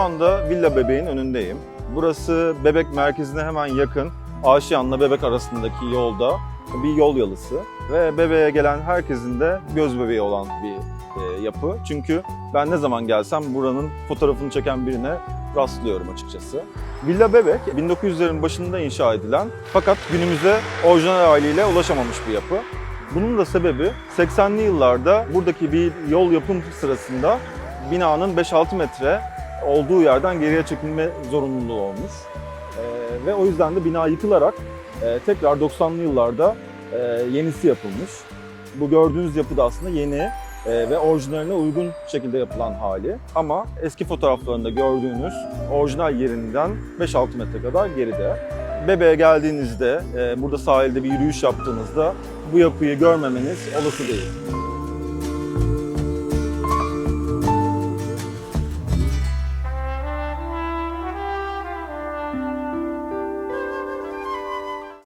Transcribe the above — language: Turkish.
şu anda Villa Bebek'in önündeyim. Burası Bebek merkezine hemen yakın. Aşiyan'la Bebek arasındaki yolda bir yol yalısı. Ve Bebek'e gelen herkesin de göz bebeği olan bir e, yapı. Çünkü ben ne zaman gelsem buranın fotoğrafını çeken birine rastlıyorum açıkçası. Villa Bebek 1900'lerin başında inşa edilen fakat günümüze orijinal haliyle ulaşamamış bir yapı. Bunun da sebebi 80'li yıllarda buradaki bir yol yapım sırasında binanın 5-6 metre olduğu yerden geriye çekilme zorunluluğu olmuş. Ee, ve o yüzden de bina yıkılarak e, tekrar 90'lı yıllarda e, yenisi yapılmış. Bu gördüğünüz yapı da aslında yeni e, ve orijinaline uygun şekilde yapılan hali. Ama eski fotoğraflarında gördüğünüz orijinal yerinden 5-6 metre kadar geride. Bebeğe geldiğinizde, e, burada sahilde bir yürüyüş yaptığınızda bu yapıyı görmemeniz olası değil.